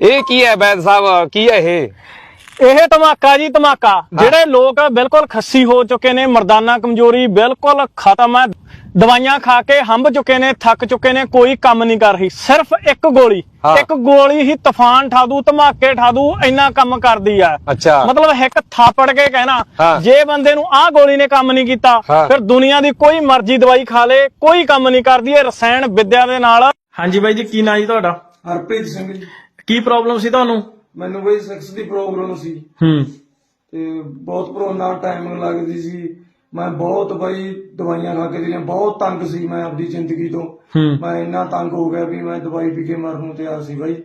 ਇਹ ਕੀ ਹੈ ਬੈਦ ਸਾਹਿਬ? ਕੀ ਹੈ ਇਹ? ਇਹ ਧਮਾਕਾ ਜੀ ਧਮਾਕਾ। ਜਿਹੜੇ ਲੋਕ ਬਿਲਕੁਲ ਖੱਸੀ ਹੋ ਚੁੱਕੇ ਨੇ ਮਰਦਾਨਾ ਕਮਜ਼ੋਰੀ ਬਿਲਕੁਲ ਖਤਮ ਹੈ। ਦਵਾਈਆਂ ਖਾ ਕੇ ਹੰਭ ਚੁੱਕੇ ਨੇ ਥੱਕ ਚੁੱਕੇ ਨੇ ਕੋਈ ਕੰਮ ਨਹੀਂ ਕਰ ਰਹੀ। ਸਿਰਫ ਇੱਕ ਗੋਲੀ। ਇੱਕ ਗੋਲੀ ਹੀ ਤੂਫਾਨ ਠਾ ਦੂ ਧਮਾਕੇ ਠਾ ਦੂ ਇੰਨਾ ਕੰਮ ਕਰਦੀ ਆ। ਅੱਛਾ। ਮਤਲਬ ਇੱਕ ਥਾਪੜ ਕੇ ਕਹਿਣਾ। ਜੇ ਬੰਦੇ ਨੂੰ ਆਹ ਗੋਲੀ ਨੇ ਕੰਮ ਨਹੀਂ ਕੀਤਾ। ਫਿਰ ਦੁਨੀਆ ਦੀ ਕੋਈ ਮਰਜ਼ੀ ਦਵਾਈ ਖਾ ਲੇ ਕੋਈ ਕੰਮ ਨਹੀਂ ਕਰਦੀ। ਇਹ ਰਸਾਇਣ ਵਿਦਿਆ ਦੇ ਨਾਲ। ਹਾਂਜੀ ਬਾਈ ਜੀ ਕੀ ਨਾਂ ਜੀ ਤੁਹਾਡਾ? ਹਰਪ੍ਰੀਤ ਸਿੰਘ ਜੀ। ਕੀ ਪ੍ਰੋਬਲਮ ਸੀ ਤੁਹਾਨੂੰ? ਮੈਨੂੰ ਬਈ ਸੈਕਸ ਦੀ ਪ੍ਰੋਬਲਮ ਸੀ। ਹੂੰ। ਤੇ ਬਹੁਤ ਕਰੋਨਾ ਟਾਈਮਿੰਗ ਲੱਗਦੀ ਸੀ। ਮੈਂ ਬਹੁਤ ਬਈ ਦਵਾਈਆਂ ਖਾ ਕੇ ਜਿਹੜੀਆਂ ਬਹੁਤ ਤੰਗ ਸੀ ਮੈਂ ਆਪਣੀ ਜ਼ਿੰਦਗੀ ਤੋਂ। ਮੈਂ ਇੰਨਾ ਤੰਗ ਹੋ ਗਿਆ ਵੀ ਮੈਂ ਦਵਾਈ ਪੀ ਕੇ ਮਰਨ ਨੂੰ ਤਿਆਰ ਸੀ ਬਾਈ।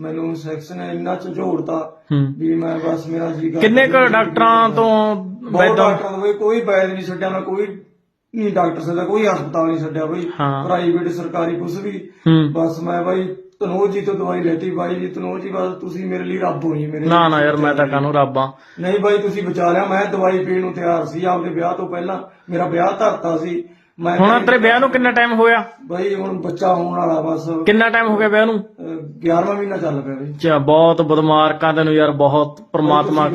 ਮੈਨੂੰ ਸੈਕਸ ਨੇ ਇੰਨਾ ਝੰਜੋੜਤਾ ਵੀ ਮੈਂ ਬਸ ਮੇਰਾ ਜੀ ਕਿੰਨੇ ਕੁ ਡਾਕਟਰਾਂ ਤੋਂ ਬਹੁਤ ਵੈਦਾਂ? ਡਾਕਟਰਾਂ ਤੋਂ ਬਈ ਕੋਈ ਬੈਦ ਨਹੀਂ ਛੱਡਿਆ ਮੈਂ ਕੋਈ ਨਹੀਂ ਡਾਕਟਰ ਸਦਾ ਕੋਈ ਹਸਪਤਾਲ ਨਹੀਂ ਛੱਡਿਆ ਬਈ। ਪ੍ਰਾਈਵੇਟ ਸਰਕਾਰੀ ਕੁਛ ਵੀ। ਬਸ ਮੈਂ ਬਾਈ ਤਨੋਜ ਜੀ ਤੋਂ ਦਵਾਈ ਲੈਤੀ ਬਾਈ ਜੀ ਤਨੋਜ ਜੀ ਬਸ ਤੁਸੀਂ ਮੇਰੇ ਲਈ ਰੱਬ ਹੋ ਜੀ ਮੇਰੇ ਨਾ ਨਾ ਯਾਰ ਮੈਂ ਤਾਂ ਕਾਹਨੂੰ ਰੱਬ ਨਹੀਂ ਬਾਈ ਤੁਸੀਂ ਬਚਾ ਲਿਆ ਮੈਂ ਦਵਾਈ ਪੀਣ ਨੂੰ ਤਿਆਰ ਸੀ ਆਪਦੇ ਵਿਆਹ ਤੋਂ ਪਹਿਲਾਂ। ਮੇਰਾ ਵਿਆਹ ਧਰਤਾ ਸੀ। ਮੈਂ ਹੁਣ ਤੇਰੇ ਵਿਆਹ ਨੂੰ ਕਿੰਨਾ ਟਾਈਮ ਹੋਇਆ? ਬਾਈ ਹੁਣ ਬੱਚਾ ਹੋਣ ਵਾਲਾ ਬਸ। ਕਿੰਨਾ ਟਾਈਮ ਹੋ ਗਿਆ ਵਿਆਹ ਨੂੰ? 11ਵਾਂ ਮਹੀਨਾ ਚੱਲ ਪਿਆ ਬਈ। ਚਾ ਬਹੁਤ ਬਦਮਾਰਕਾਂ ਤੈਨੂੰ ਯਾਰ ਬਹੁਤ ਪ੍ਰਮਾਤਮਾ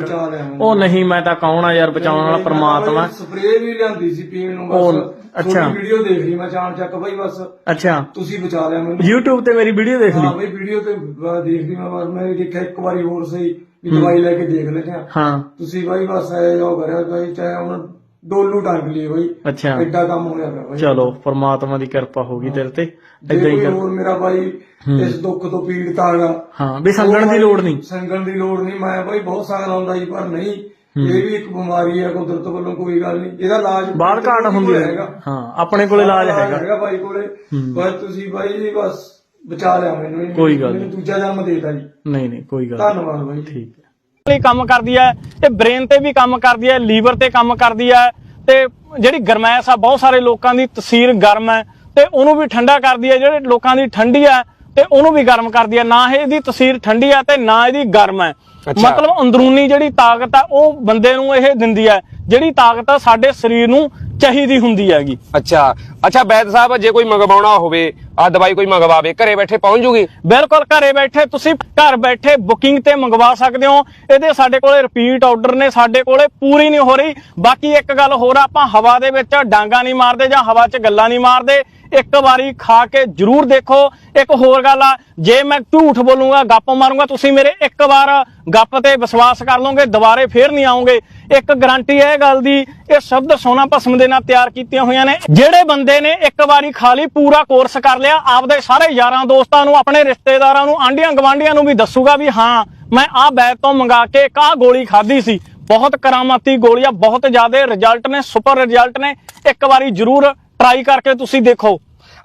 ਉਹ ਨਹੀਂ ਮੈਂ ਤਾਂ ਕੌਣ ਆ ਯਾਰ ਬਚਾਉਣ ਵਾਲਾ ਪ੍ਰਮਾਤਮਾ। ਸਪਰੇਅ ਵੀ ਲਿਆਂਦੀ ਸੀ ਪੀਣ ਨੂੰ ਬਸ। ਅੱਛਾ। ਵੀਡੀਓ ਦੇਖ ਲਈ ਮੈਂ ਚਾਣ ਚੱਕ ਬਾਈ ਬਸ। ਅੱਛਾ। ਤੁਸੀਂ ਬਚਾ ਲਿਆ ਮੈਨੂੰ। YouTube ਤੇ ਮੇਰੀ ਵੀਡੀਓ ਦੇਖ ਹਾਂ ਲਈ ਬਈ ਵੀਡੀਓ ਤੇ ਬ- ਦੇਖ ਲਈ ਮੈਂ ਬਸ। ਮੈਂ ਦੇਖਿਆ ਇੱਕ ਵਾਰੀ ਹੋਰ ਸਹੀ ਵੀ ਦਵਾਈ ਲੈ ਕੇ ਦੇਖ ਲੈਂਦੇ ਆ ਹਾਂ। ਤੁਸੀਂ ਬਾਈ ਬਸ ਐ ਜੋ ਕਰਿਆ ਬਾਈ ਚਾਹੇ ਹੁਣ ਡੋਲੂ ਟੰਗ ਲਈ ਬਾਈ। ਅੱਛਾ। ਐਡਾ ਕੰਮ ਹੋਇਆ ਪਿਆ ਬਾਈ। ਚਲੋ ਪ੍ਰਮਾਤਮਾ ਦੀ ਕਿਰਪਾ ਹੋ ਗਈ ਤੇਰੇ ਤੇ। ਜੇ ਹੀ ਕੋਈ ਕਰ। ਹੋਰ ਮੇਰਾ ਬਾਈ ਇਸ ਦੁੱਖ ਤੋਂ ਪੀੜਤ ਆਗਾ ਹਾਂ ਵੀ ਸੰਗਣ ਦੀ ਲੋੜ ਨਹੀਂ। ਸੰਗਣ ਦੀ ਲੋੜ ਨਹੀਂ। ਮੈਂ ਬਾਈ ਬਹੁਤ ਸਾਗ ਲਾਉਂਦਾ ਜੀ ਪਰ ਨਹੀਂ। ਇਹ ਵੀ ਇੱਕ ਬਿਮਾਰੀ ਹੈ ਕੁਦਰਤ ਵੱਲੋਂ ਕੋਈ ਗੱਲ ਨਹੀਂ। ਇਹਦਾ ਇਲਾਜ ਬਾਹਰ ਘਾਟ ਹੁੰਦੀ ਹੈ ਹਾਂ ਆਪਣੇ ਕੋਲ ਇਲਾਜ ਹੈਗਾ। ਹੈਗਾ ਬਾਈ ਕੋਲੇ। ਬਸ ਤੁਸੀਂ ਬਾਈ ਜੀ ਬਸ ਬਚਾ ਲਿਆ ਮੈਨੂੰ। ਕੋਈ ਗੱਲ ਮੈਨੂੰ ਦੂਜਾ ਜਨਮ ਦੇਤਾ ਜੀ। ਨਹੀਂ ਨਹੀਂ ਕੋਈ ਗੱਲ ਧੰਨਵਾਦ ਬਾਈ ਠੀਕ ਹੈ। ਲਈ ਕੰਮ ਕਰਦੀ ਹੈ ਤੇ ਬ੍ਰੇਨ ਤੇ ਵੀ ਕੰਮ ਕਰਦੀ ਹੈ ਲੀਵਰ ਤੇ ਕੰਮ ਕਰਦੀ ਹੈ ਤੇ ਜਿਹੜੀ ਗਰਮੈਸ਼ ਆ ਬਹੁਤ ਸਾਰੇ ਲੋਕਾਂ ਦੀ ਤਸੀਰ ਗਰਮ ਹੈ ਤੇ ਉਹਨੂੰ ਵੀ ਠੰਡਾ ਕਰਦੀ ਹੈ। ਜਿਹੜੇ ਲੋਕਾਂ ਦੀ ਠੰਡੀ ਹੈ ਤੇ ਉਹਨੂੰ ਵੀ ਗਰਮ ਕਰਦੀ ਹੈ ਨਾ ਇਹਦੀ ਤਸੀਰ ਠੰਡੀ ਹੈ ਤੇ ਨਾ ਇਹਦੀ ਗਰਮ ਹੈ। ਮਤਲਬ ਅੰਦਰੂਨੀ ਜਿਹੜੀ ਤਾਕਤ ਆ ਉਹ ਬੰਦੇ ਨੂੰ ਇਹ ਦਿੰਦੀ ਹੈ ਜਿਹੜੀ ਤਾਕਤ ਸਾਡੇ ਸਰੀਰ ਨੂੰ ਚਾਹੀਦੀ ਹੁੰਦੀ ਹੈਗੀ। ਅੱਛਾ। ਅੱਛਾ ਬੈਦ ਸਾਹਿਬ ਜੇ ਕੋਈ ਮੰਗਵਾਉਣਾ ਹੋਵੇ ਆ ਦਵਾਈ ਕੋਈ ਮੰਗਵਾਵੇ ਘਰੇ ਬੈਠੇ ਪਹੁੰਚ ਜੂਗੀ? ਬਿਲਕੁਲ ਘਰੇ ਬੈਠੇ ਤੁਸੀਂ ਘਰ ਬੈਠੇ ਬੁਕਿੰਗ ਤੇ ਮੰਗਵਾ ਸਕਦੇ ਹੋ। ਇਹਦੇ ਸਾਡੇ ਕੋਲੇ ਰਿਪੀਟ ਆਰਡਰ ਨੇ ਸਾਡੇ ਕੋਲੇ ਪੂਰੀ ਨਹੀਂ ਹੋ ਰਹੀ। ਬਾਕੀ ਇੱਕ ਗੱਲ ਹੋਰ ਆ, ਆਪਾਂ ਹਵਾ ਦੇ ਵਿੱਚ ਡਾਂਗਾ ਨਹੀਂ ਮਾਰਦੇ ਜਾਂ ਹਵਾ 'ਚ ਗੱਲਾਂ ਨਹੀਂ ਮਾਰਦੇ। ਇੱਕ ਵਾਰੀ ਖਾ ਕੇ ਜਰੂਰ ਦੇਖੋ। ਇੱਕ ਹੋਰ ਗੱਲ ਆ, ਜੇ ਮੈਂ ਝੂਠ ਬੋਲੂੰਗਾ, ਗੱਪ ਮਾਰੂਗਾ, ਤੁਸੀਂ ਮੇਰੇ ਇੱਕ ਵਾਰ ਗੱਪ ਤੇ ਵਿਸ਼ਵਾਸ ਕਰ ਲਓਗੇ, ਦੁਬਾਰੇ ਫੇਰ ਨਹੀਂ ਆਉਂਗੇ। ਇੱਕ ਗਾਰੰਟੀ ਹੈ ਇਹ ਗੱਲ ਦੀ, ਇਹ ਸ਼ਬਦ ਸੋਨਾ ਭਸਮ ਦੇ ਨਾਲ ਤਿਆਰ ਕੀਤੀਆਂ ਹੋਈਆਂ ਨੇ। ਜਿਹੜੇ ਬੰਦੇ ਨੇ ਇੱਕ ਵਾਰੀ ਖਾ ਲਈ, ਪੂਰਾ ਕੋਰਸ ਕਰ ਲਿਆ, ਆਪਦੇ ਸਾਰੇ ਯਾਰਾਂ ਦੋਸਤਾਂ ਨੂੰ, ਆਪਣੇ ਰਿਸ਼ਤੇਦਾਰਾਂ ਨੂੰ, ਆਂਢੀਆਂ ਗਵਾਂਢੀਆਂ ਨੂੰ ਵੀ ਦੱਸੂਗਾ ਵੀ ਹਾਂ, ਮੈਂ ਆਹ ਬੈਗ ਤੋਂ ਮੰਗਾ ਕੇ ਇੱਕ ਗੋਲੀ ਖਾਧੀ ਸੀ। ਬਹੁਤ ਕਰਾਮਾਤੀ ਗੋਲੀ ਆ ਬਹੁਤ ਜ਼ਿਆਦਾ ਰਿਜ਼ਲਟ ਨੇ ਸੁਪਰ ਰਿਜ਼ਲਟ ਨੇ। ਇੱਕ ਵਾਰੀ ਜ਼ਰੂਰ ਟਰਾਈ ਕਰਕੇ ਤੁਸੀਂ ਦੇਖੋ।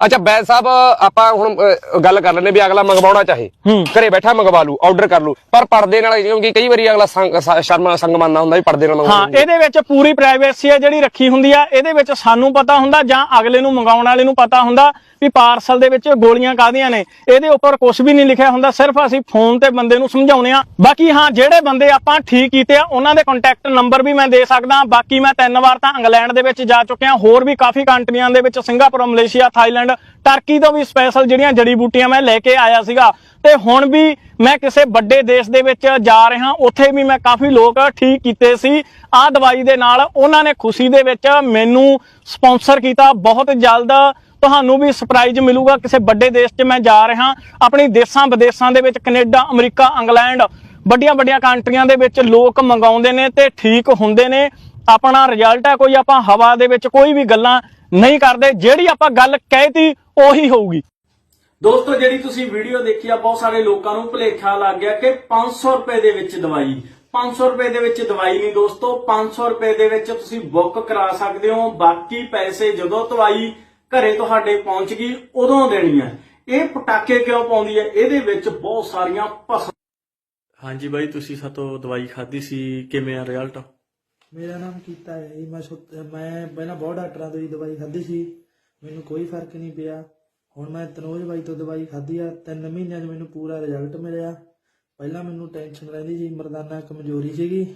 ਅੱਛਾ ਬੈਦ ਸਾਹਿਬ ਆਪਾਂ ਹੁਣ ਅ, ਗੱਲ ਕਰ ਲੈਂਦੇ ਵੀ ਅਗਲਾ ਮੰਗਵਾਉਣਾ ਚਾਹੇ। ਘਰੇ ਬੈਠਾ ਮੰਗਵਾ ਲੂ ਆਰਡਰ ਕਰ ਲੂ। ਪਰ ਪਰਦੇ ਨਾਲ ਕਿਉਂਕਿ ਕਈ ਵਾਰੀ ਅਗਲਾ ਸੰਗ- ਸ- ਸ਼ਰਮ ਸੰਗ ਮੰਨਦਾ ਹੁੰਦਾ ਵੀ ਪਰਦੇ ਨਾਲ ਹਾਂ ਇਹਦੇ ਵਿੱਚ ਪੂਰੀ ਪ੍ਰਾਈਵੇਸੀ ਹੈ ਜਿਹੜੀ ਰੱਖੀ ਹੁੰਦੀ ਆ। ਇਹਦੇ ਵਿੱਚ ਸਾਨੂੰ ਪਤਾ ਹੁੰਦਾ ਜਾਂ ਅਗਲੇ ਨੂੰ ਮੰਗਾਉਣ ਵਾਲੇ ਨੂੰ ਪਤਾ ਹੁੰਦਾ ਵੀ ਪਾਰਸਲ ਦੇ ਵਿੱਚ ਗੋਲੀਆਂ ਕਾਹਦੀਆਂ ਨੇ। ਇਹਦੇ ਉੱਪਰ ਕੁਝ ਵੀ ਨਹੀਂ ਲਿਖਿਆ ਹੁੰਦਾ ਸਿਰਫ ਅਸੀਂ ਫੋਨ ਤੇ ਬੰਦੇ ਨੂੰ ਸਮਝਾਉਨੇ ਆ। ਬਾਕੀ ਹਾਂ ਜਿਹੜੇ ਬੰਦੇ ਆਪਾਂ ਠੀਕ ਕੀਤੇ ਆ ਉਹਨਾਂ ਦੇ ਕੰਟੈਕਟ ਨੰਬਰ ਵੀ ਮੈਂ ਦੇ ਸਕਦਾ। ਬਾਕੀ ਮੈਂ ਤਿੰਨ ਵਾਰ ਤਾਂ ਇੰਗਲੈਂਡ ਦੇ ਵਿੱਚ ਜਾ ਚੁੱਕਿਆ। ਹੋਰ ਵੀ ਕਾਫੀ ਕੰਟਰੀਆਂ ਦੇ ਵਿੱਚ ਸਿੰਗਾਪੁਰ ਮਲੇਸ਼ੀਆ ਥਾਈਲੈਂਡ ਟਰਕੀ ਤੋਂ ਵੀ ਸਪੈਸ਼ਲ ਜਿਹੜੀਆਂ ਜੜੀ ਬੂਟੀਆਂ ਮੈਂ ਲੈ ਕੇ ਆਇਆ ਸੀਗਾ। ਤੇ ਹੁਣ ਵੀ ਮੈਂ ਕਿਸੇ ਵੱਡੇ ਦੇਸ਼ ਦੇ ਵਿੱਚ ਜਾ ਰਿਹਾ, ਉੱਥੇ ਵੀ ਮੈਂ ਕਾਫੀ ਲੋਕ ਠੀਕ ਕੀਤੇ ਸੀ। ਆਹ ਦਵਾਈ ਦੇ ਨਾਲ ਉਹਨਾਂ ਨੇ ਖੁਸ਼ੀ ਦੇ ਵਿੱਚ ਮੈਨੂੰ ਸਪਾਂਸਰ ਕੀਤਾ। ਬਹੁਤ ਜਲਦ ਤੁਹਾਨੂੰ ਵੀ ਸਰਪ੍ਰਾਈਜ਼ ਮਿਲੂਗਾ ਕਿਸੇ ਵੱਡੇ ਦੇਸ਼ 'ਚ ਮੈਂ ਜਾ ਰਿਹਾ। ਆਪਣੀ ਦੇਸ਼ਾਂ ਵਿਦੇਸ਼ਾਂ ਦੇ ਵਿੱਚ ਕੈਨੇਡਾ, ਅਮਰੀਕਾ, ਇੰਗਲੈਂਡ ਵੱਡੀਆਂ ਵੱਡੀਆਂ ਕੰਟਰੀਆਂ ਦੇ ਵਿੱਚ ਲੋਕ ਮੰਗਾਉਂਦੇ ਨੇ ਤੇ ਠੀਕ ਹੁੰਦੇ ਨੇ। ਆਪਣਾ ਰਿਜ਼ਲਟ ਹੈ ਕੋਈ ਆਪਾਂ ਹਵਾ ਦੇ ਵਿੱਚ ਕੋਈ ਵੀ ਗੱਲਾਂ ਨਹੀਂ ਕਰਦੇ ਜਿਹੜੀ ਆਪਾਂ ਗੱਲ ਕਹਿਤੀ ਉਹੀ ਹੋਊਗੀ। ਦੋਸਤੋ ਜਿਹੜੀ ਤੁਸੀਂ ਵੀਡੀਓ ਦੇਖੀ ਆ ਬਹੁਤ ਸਾਰੇ ਲੋਕਾਂ ਨੂੰ ਭੁਲੇਖਾ ਲੱਗ ਗਿਆ ਕਿ 500 ਰੁਪਏ ਦੇ ਵਿੱਚ ਦਵਾਈ। 500 ਰੁਪਏ ਦੇ ਵਿੱਚ ਦਵਾਈ ਨਹੀਂ ਦੋਸਤੋ 500 ਰੁਪਏ ਦੇ ਵਿੱਚ ਤੁਸੀਂ ਬੁੱਕ ਕਰਾ ਸਕਦੇ ਹੋ। ਬਾਕੀ ਪੈਸੇ ਜਦੋਂ ਦਵਾਈ ਘਰੇ ਤੁਹਾਡੇ ਪਹੁੰਚ ਗਈ ਉਦੋਂ ਦੇਣੀ ਹੈ। ਇਹ ਪਟਾਕੇ ਕਿਉਂ ਪਾਉਂਦੀ ਹੈ? ਇਹਦੇ ਵਿੱਚ ਬਹੁਤ ਸਾਰੀਆਂ ਹਾਂਜੀ ਬਾਈ ਤੁਸੀਂ ਸਾਤੋਂ ਦਵਾਈ ਖਾਧੀ ਸੀ ਕਿਵੇਂ ਆ ਰਿਜ਼ਲਟ ਮੇਰਾ ਨਾਮ ਕੀਤਾ ਹੈ। ਜੀ ਮੈਂ ਸੁੱਤ- ਮੈਂ ਪਹਿਲਾਂ ਬਹੁਤ ਡਾਕਟਰਾਂ ਤੋਂ ਹੀ ਦਵਾਈ ਖਾਧੀ ਸੀ। ਮੈਨੂੰ ਕੋਈ ਫ਼ਰਕ ਨਹੀਂ ਪਿਆ। ਹੁਣ ਮੈਂ ਤਨੋਜ ਬਾਈ ਤੋਂ ਦਵਾਈ ਖਾਧੀ ਆ। ਤਿੰਨ ਮਹੀਨਿਆਂ 'ਚ ਮੈਨੂੰ ਪੂਰਾ ਰਿਜ਼ਲਟ ਮਿਲਿਆ। ਪਹਿਲਾਂ ਮੈਨੂੰ ਟੈਨਸ਼ਨ ਰਹਿੰਦੀ ਸੀ, ਮਰਦਾਨਾ ਕਮਜ਼ੋਰੀ ਸੀਗੀ।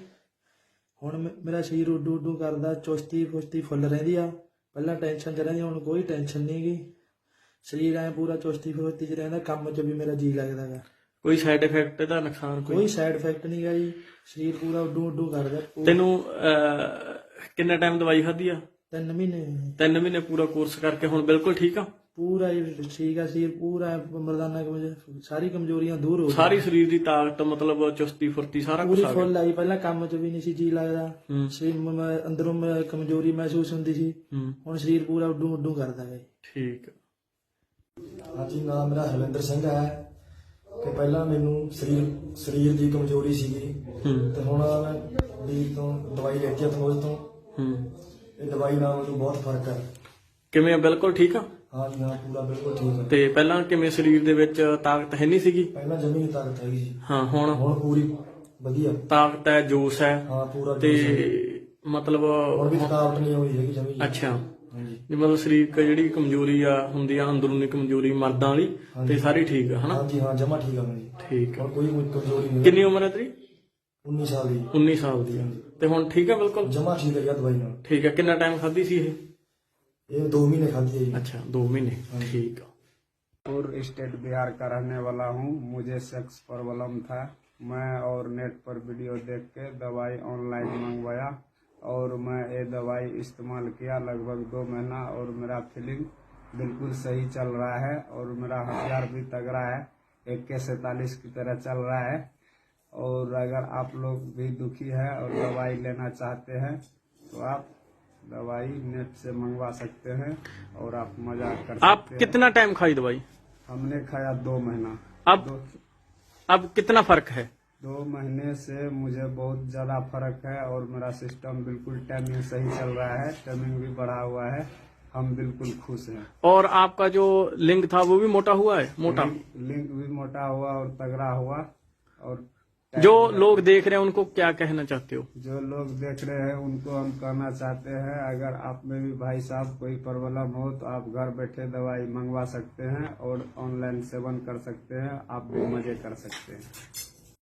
ਹੁਣ ਮ ਮੇਰਾ ਸਰੀਰ ਉੱਡੂ ਉੱਡੂ ਕਰਦਾ, ਚੁਸਤੀ ਫੁਸਤੀ ਫੁੱਲ ਰਹਿੰਦੀ ਆ। ਪਹਿਲਾਂ ਟੈਨਸ਼ਨ 'ਚ ਰਹਿੰਦੀ, ਹੁਣ ਕੋਈ ਟੈਨਸ਼ਨ ਨਹੀਂ ਗੀ ਸਰੀਰ ਐ ਪੂਰਾ ਚੁਸਤੀ ਫੁਸਤੀ 'ਚ ਰਹਿੰਦਾ। ਕੰਮ 'ਚ ਵੀ ਮੇਰਾ ਜੀ ਲੱਗਦਾ ਗਾ। ਕੋਈ ਸਾਈਡ ਇਫੈਕਟ ਇਹਦਾ ਨੁਕਸਾਨ ਕੋਈ ਕੋਈ ਸਾਈਡ ਇਫੈਕਟ ਨਹੀਂ ਗਾ ਜੀ। ਸਰੀਰ ਪੂਰਾ ਉੱਡੂ ਉੱਡੂ ਕਰਦਾ। ਤੈਨੂੰ ਅਹ, ਕਿੰਨਾ ਟਾਈਮ ਦਵਾਈ ਖਾਧੀ ਆ? ਤਿੰਨ ਮਹੀਨੇ। ਤਿੰਨ ਮਹੀਨੇ ਪੂਰਾ ਕੋਰਸ ਕਰਕੇ ਹੁਣ ਬਿਲਕੁਲ ਠੀਕ ਆ? ਪੂਰਾ ਜੀ ਠੀਕ ਆ ਸਰੀਰ ਪੂਰਾ ਮਰਦਾਨਾ ਕਮਜ਼ੋਰ ਸਾਰੀ ਕਮਜ਼ੋਰੀਆਂ ਦੂਰ ਹੋ ਗਈਆਂ ਸਾਰੀ ਸਰੀਰ ਦੀ ਤਾਕਤ ਮਤਲਬ ਚੁਸਤੀ ਫੁਰਤੀ ਸਾਰਾ ਕੁਝ ਪੂਰੀ ਆ ਗਿਆ। ਫੁੱਲ ਆਈ। ਪਹਿਲਾਂ ਕੰਮ 'ਚ ਵੀ ਨਹੀਂ ਸੀ ਜੀ ਲੱਗਦਾ। ਹੂੰ। ਸਰੀਰ ਮ- ਮ- ਅੰਦਰੋਂ ਮ- ਕਮਜ਼ੋਰੀ ਮਹਿਸੂਸ ਹੁੰਦੀ ਸੀ। ਹੂੰ। ਹੁਣ ਸਰੀਰ ਪੂਰਾ ਉੱਡੂ ਉੱਡੂ ਕਰਦਾ ਹੈ ਠੀਕ ਆ। ਹਾਂਜੀ ਨਾਮ ਮੇਰਾ ਹਰਵਿੰਦਰ ਸਿੰਘ ਹੈ। ਕਿ ਪਹਿਲਾਂ ਮੈਨੂੰ ਸਰੀਰ ਸਰੀਰ ਦੀ ਕਮਜ਼ੋਰੀ ਸੀਗੀ। ਹੂੰ। ਤੇ ਹੁਣ ਮੈਂ ਵੀਰ ਤੋਂ ਦਵਾਈ ਲੈਤੀ ਆ ਫੌਜ ਤੋਂ। ਹੂੰ। ਇਹ ਦਵਾਈ ਨਾਲ ਮੈਨੂੰ ਬਹੁਤ ਫ਼ਰਕ ਹੈ। ਕਿਵੇਂ ਆ? ਬਿਲਕੁਲ ਠੀਕ ਆ? ਹਾਂਜੀ ਹਾਂ ਪੂਰਾ ਬਿਲਕੁਲ ਠੀਕ ਹੈ ਤੇ ਪਹਿਲਾਂ ਕਿਵੇਂ ਸਰੀਰ ਦੇ ਵਿੱਚ ਤਾਕਤ ਹੈ ਨਹੀਂ ਸੀਗੀ? ਪਹਿਲਾਂ ਜਮੀ ਨਹੀਂ ਤਾਕਤ ਹੈਗੀ ਸੀ। ਹਾਂ ਹੁਣ? ਹੁਣ ਪੂਰੀ ਵਧੀਆ। ਤਾਕਤ ਹੈ ਜੋਸ਼ ਹੈ। ਹਾਂ ਪੂਰਾ ਤੇ ਹੈ। ਮਤਲਬ ਹੁਣ ਵੀ ਥਕਾਵਟ ਨਹੀਂ ਹੋਈ ਹੈਗੀ ਜਮੀ। ਅੱਛਾ। ਵੀ ਮਤਲਬ ਸਰੀਰਕ ਜਿਹੜੀ ਕਮਜ਼ੋਰੀ ਆ ਹੁੰਦੀ ਆ ਅੰਦਰੂਨੀ ਕਮਜ਼ੋਰੀ ਮਰਦਾਂ ਵਾਲੀ ਤੇ ਸਾਰੀ ਠੀਕ ਆ ਹਨਾ ਹਾਂਜੀ ਹਾਂ ਜਮਾ ਠੀਕ ਆ ਮੇਰੀ ਠੀਕ ਆ ਹੁਣ ਕੋਈ ਕਮਜ਼ੋਰੀ ਨਹੀਂ ਕਿੰਨੀ ਉਮਰ ਹੈ ਤੇਰੀ 19 ਸਾਲ ਦੀ 19 ਸਾਲ ਦੀ ਆ ਤੇ ਹੁਣ ਠੀਕ ਆ ਬਿਲਕੁਲ ਜਮਾ ਠੀਕ ਹੈ ਦਵਾਈ ਨਾਲ ਠੀਕ ਆ ਕਿੰਨਾ ਟਾਈਮ ਖਾਧੀ ਸੀ ਇਹ ਇਹ 2 ਮਹੀਨੇ ਖਾਧੀ ਹੈ ਜੀ ਅੱਛਾ 2 ਮਹੀਨੇ ਠੀਕ ਆ पूर्व स्टेट बिहार का रहने वाला हूँ मुझे सेक्स प्रॉब्लम था मैं और नेट पर वीडियो देख के दवाई ऑनलाइन मंगवाया और मैं ये दवाई इस्तेमाल किया लगभग दो महीना और मेरा फीलिंग बिल्कुल सही चल रहा है और मेरा हथियार भी तगड़ा है। एक के सैतालीस की तरह चल रहा है। और अगर आप लोग भी दुखी है और दवाई लेना चाहते हैं तो आप दवाई नेट से मंगवा सकते हैं और आप मज़ा कर आप सकते हैं। कितना टाइम खाई दवाई? हमने खाया दो महीना। अब अब कितना फ़र्क है? दो महीने से मुझे बहुत ज़्यादा फ़र्क है और मेरा सिस्टम बिल्कुल टाइमिंग सही चल रहा है टाइमिंग भी बढ़ा हुआ है हम बिल्कुल खुश हैं। और आपका जो लिंक था वो भी मोटा हुआ है? मोटा? लिंक लिंक भी मोटा हुआ और तगड़ा हुआ और जो लोग देख रहे हैं उनको क्या कहना चाहते हो? जो लोग देख रहे हैं उनको हम कहना चाहते हैं अगर आप में भी भाई साहब कोई प्रॉब्लम हो तो आप घर बैठे दवाई मंगवा सकते हैं और ऑनलाइन सेवन कर सकते हैं आप भी मज़े कर सकते हैं।